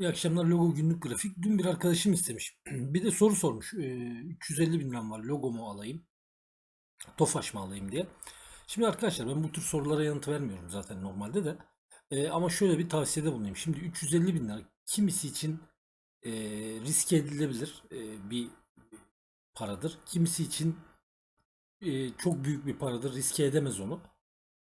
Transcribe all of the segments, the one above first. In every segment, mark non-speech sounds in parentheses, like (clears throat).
İyi akşamlar logo günlük grafik. Dün bir arkadaşım istemiş. (clears throat) Bir de soru sormuş. Ee, 350 bin liram var logo mu alayım? Tofaş mı alayım diye. Şimdi arkadaşlar ben bu tür sorulara yanıt vermiyorum zaten normalde de. Ee, ama şöyle bir tavsiyede bulunayım. Şimdi 350 bin lira kimisi için e, riske edilebilir e, bir paradır. Kimisi için e, çok büyük bir paradır. Riske edemez onu.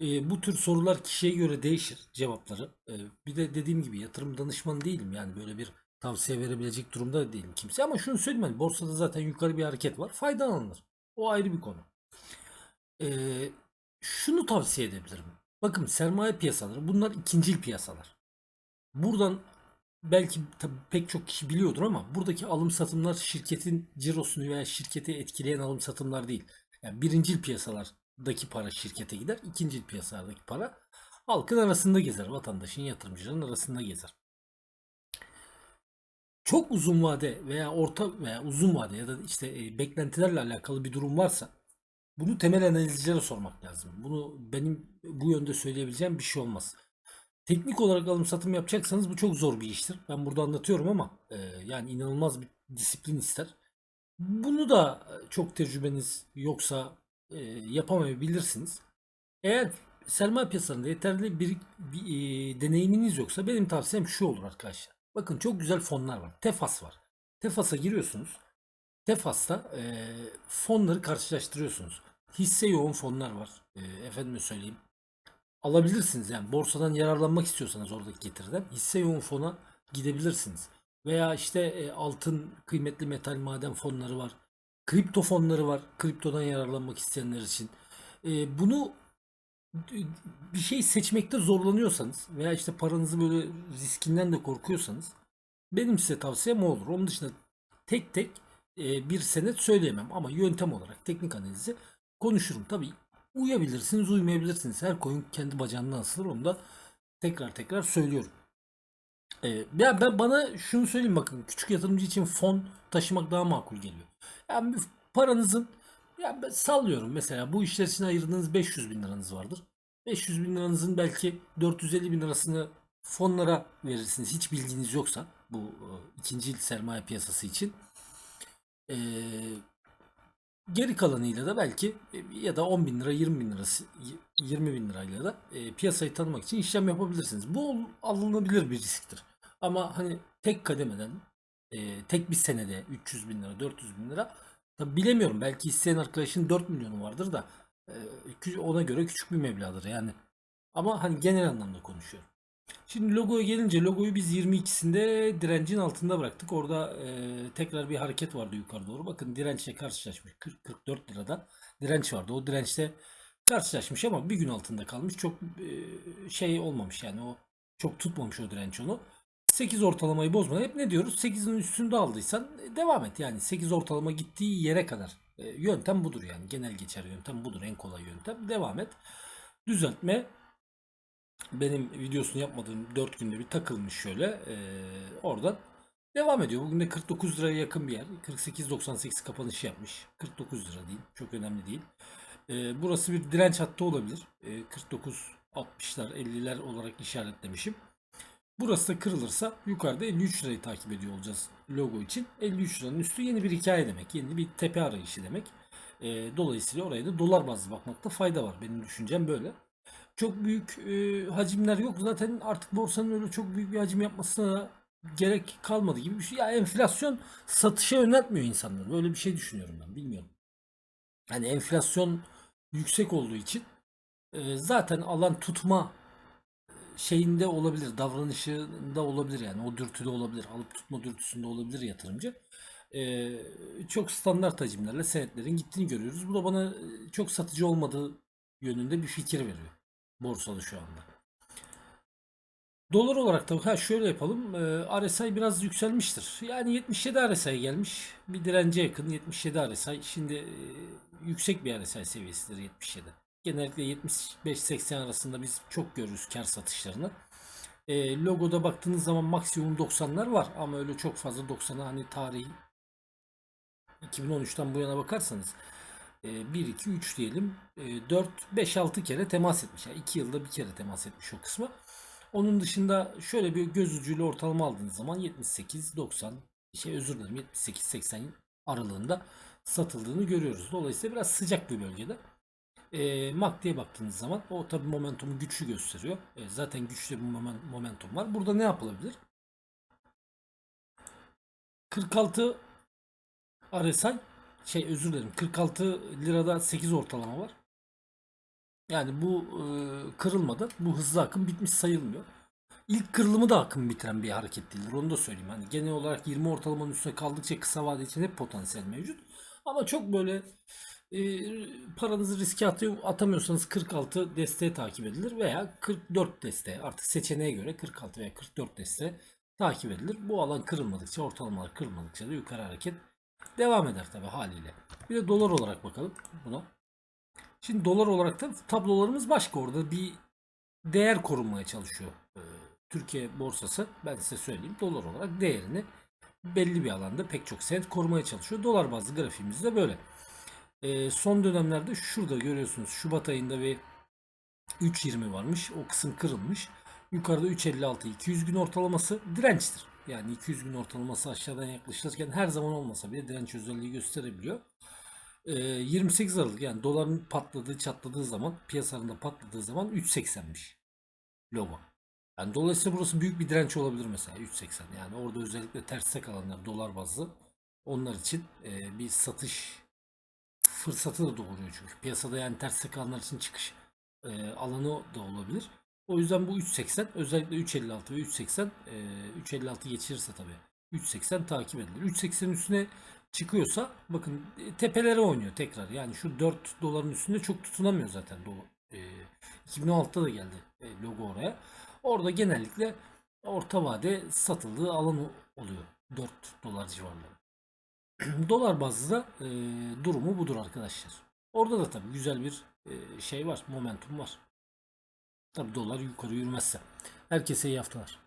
E, bu tür sorular kişiye göre değişir cevapları. E, bir de dediğim gibi yatırım danışmanı değilim yani böyle bir tavsiye verebilecek durumda da değilim kimse. Ama şunu söyleyeyim hani borsada zaten yukarı bir hareket var. Faydalanılır. O ayrı bir konu. E, şunu tavsiye edebilirim. Bakın sermaye piyasaları bunlar ikincil piyasalar. Buradan belki tabii pek çok kişi biliyordur ama buradaki alım satımlar şirketin cirosunu veya şirketi etkileyen alım satımlar değil. Yani birincil piyasalardaki para şirkete gider. ikincil piyasalardaki para halkın arasında gezer. Vatandaşın, yatırımcıların arasında gezer. Çok uzun vade veya orta veya uzun vade ya da işte e, beklentilerle alakalı bir durum varsa bunu temel analizcilere sormak lazım. Bunu benim bu yönde söyleyebileceğim bir şey olmaz. Teknik olarak alım satım yapacaksanız bu çok zor bir iştir. Ben burada anlatıyorum ama e, yani inanılmaz bir disiplin ister. Bunu da e, çok tecrübeniz yoksa e, yapamayabilirsiniz. Eğer sermaye piyasalarında yeterli bir, bir e, deneyiminiz yoksa benim tavsiyem şu olur arkadaşlar. Bakın çok güzel fonlar var. Tefas var. Tefas'a giriyorsunuz. Tefas'ta e, fonları karşılaştırıyorsunuz. Hisse yoğun fonlar var. E, efendime söyleyeyim. Alabilirsiniz yani borsadan yararlanmak istiyorsanız oradaki getiriden hisse yoğun fona gidebilirsiniz. Veya işte e, altın, kıymetli metal maden fonları var. Kripto fonları var. Kriptodan yararlanmak isteyenler için. E, bunu bir şey seçmekte zorlanıyorsanız veya işte paranızı böyle riskinden de korkuyorsanız benim size tavsiyem o olur. Onun dışında tek tek e, bir senet söyleyemem ama yöntem olarak teknik analizi konuşurum. Tabii uyabilirsiniz, uymayabilirsiniz. Her koyun kendi bacağından asılır. Onu da tekrar tekrar söylüyorum. Ee, ya ben bana şunu söyleyeyim bakın küçük yatırımcı için fon taşımak daha makul geliyor. Yani paranızın ya ben sallıyorum mesela bu işler için ayırdığınız 500 bin liranız vardır. 500 bin liranızın belki 450 bin lirasını fonlara verirsiniz. Hiç bilginiz yoksa bu e, ikinci il sermaye piyasası için. Ee, geri kalanıyla da belki e, ya da 10 bin lira 20 bin lirası 20 bin lirayla da e, piyasayı tanımak için işlem yapabilirsiniz. Bu alınabilir bir risktir. Ama hani tek kademeden e, tek bir senede 300 bin lira 400 bin lira tabi bilemiyorum belki isteyen arkadaşın 4 milyonu vardır da e, ona göre küçük bir meblağdır yani. Ama hani genel anlamda konuşuyorum. Şimdi logoya gelince logoyu biz 22'sinde direncin altında bıraktık. Orada e, tekrar bir hareket vardı yukarı doğru. Bakın dirençle karşılaşmış. 40-44 lirada direnç vardı. O dirençte karşılaşmış ama bir gün altında kalmış. Çok e, şey olmamış yani o çok tutmamış o direnç onu. 8 ortalamayı bozmadan hep ne diyoruz? 8'in üstünde aldıysan e, devam et. Yani 8 ortalama gittiği yere kadar. E, yöntem budur yani. Genel geçer yöntem budur. En kolay yöntem. Devam et. Düzeltme benim videosunu yapmadığım 4 günde bir takılmış şöyle. E, oradan devam ediyor. Bugün de 49 liraya yakın bir yer. 48.98 kapanış yapmış. 49 lira değil. Çok önemli değil. E, burası bir direnç hattı olabilir. E, 49 60'lar 50'ler olarak işaretlemişim. Burası da kırılırsa yukarıda 53 lirayı takip ediyor olacağız logo için. 53 liranın üstü yeni bir hikaye demek. Yeni bir tepe arayışı demek. E, dolayısıyla oraya da dolar bazlı bakmakta fayda var. Benim düşüncem böyle çok büyük e, hacimler yok. Zaten artık borsanın öyle çok büyük bir hacim yapmasına gerek kalmadı gibi bir şey. Ya enflasyon satışa yöneltmiyor insanları. Böyle bir şey düşünüyorum ben. Bilmiyorum. Hani enflasyon yüksek olduğu için e, zaten alan tutma şeyinde olabilir, davranışında olabilir yani o dürtüde olabilir, alıp tutma dürtüsünde olabilir yatırımcı. Ee, çok standart hacimlerle senetlerin gittiğini görüyoruz. Bu da bana çok satıcı olmadığı yönünde bir fikir veriyor borsada şu anda. Dolar olarak da ha şöyle yapalım. E, RSI biraz yükselmiştir. Yani 77 RSI gelmiş. Bir dirence yakın 77 RSI. Şimdi e, yüksek bir RSI seviyesidir 77. Genellikle 75-80 arasında biz çok görürüz kar satışlarını. E, logoda baktığınız zaman maksimum 90'lar var ama öyle çok fazla 90'a hani tarihi 2013'ten bu yana bakarsanız 1, 2, 3 diyelim 4, 5, 6 kere temas etmiş. Yani 2 yılda bir kere temas etmiş o kısmı. Onun dışında şöyle bir göz ucuyla ortalama aldığınız zaman 78-90 şey özür dilerim 78-80 aralığında satıldığını görüyoruz. Dolayısıyla biraz sıcak bir bölgede. E, MACD'ye baktığınız zaman o tabi momentumu güçlü gösteriyor. E, zaten güçlü bir momen- momentum var. Burada ne yapılabilir? 46 RSI şey özür dilerim 46 lirada 8 ortalama var. Yani bu e, kırılmadı. Bu hızlı akım bitmiş sayılmıyor. İlk kırılımı da akım bitiren bir hareket değildir. Onu da söyleyeyim. Hani genel olarak 20 ortalamanın üstüne kaldıkça kısa vade için hep potansiyel mevcut. Ama çok böyle e, paranızı riske atıyor, atamıyorsanız 46 desteği takip edilir veya 44 desteği artık seçeneğe göre 46 veya 44 desteği takip edilir. Bu alan kırılmadıkça ortalamalar kırılmadıkça da yukarı hareket devam eder tabi haliyle. Bir de dolar olarak bakalım buna. Şimdi dolar olarak da tablolarımız başka orada bir değer korunmaya çalışıyor. Ee, Türkiye borsası ben size söyleyeyim dolar olarak değerini belli bir alanda pek çok senet korumaya çalışıyor. Dolar bazlı grafiğimiz de böyle. Ee, son dönemlerde şurada görüyorsunuz Şubat ayında bir 3.20 varmış. O kısım kırılmış. Yukarıda 3.56 200 gün ortalaması dirençtir. Yani 200 gün ortalaması aşağıdan yaklaşırken her zaman olmasa bile direnç özelliği gösterebiliyor. Ee, 28 Aralık yani doların patladığı çatladığı zaman piyasanın patladığı zaman 3.80'miş logo. Yani dolayısıyla burası büyük bir direnç olabilir mesela 3.80 yani orada özellikle terste kalanlar dolar bazlı onlar için e, bir satış fırsatı da doğuruyor çünkü piyasada yani terste kalanlar için çıkış e, alanı da olabilir. O yüzden bu 3.80 özellikle 3.56 ve 3.80 e, 3.56 geçirirse tabii 3.80 takip edilir. 3.80'in üstüne çıkıyorsa bakın e, tepelere oynuyor tekrar. Yani şu 4 doların üstünde çok tutunamıyor zaten. E, 2016'da da geldi e, logo oraya. Orada genellikle orta vade satıldığı alan oluyor. 4 dolar civarları. (clears throat) dolar bazlı da e, durumu budur arkadaşlar. Orada da tabii güzel bir e, şey var. Momentum var. Tabii dolar yukarı yürümezse. Herkese iyi haftalar.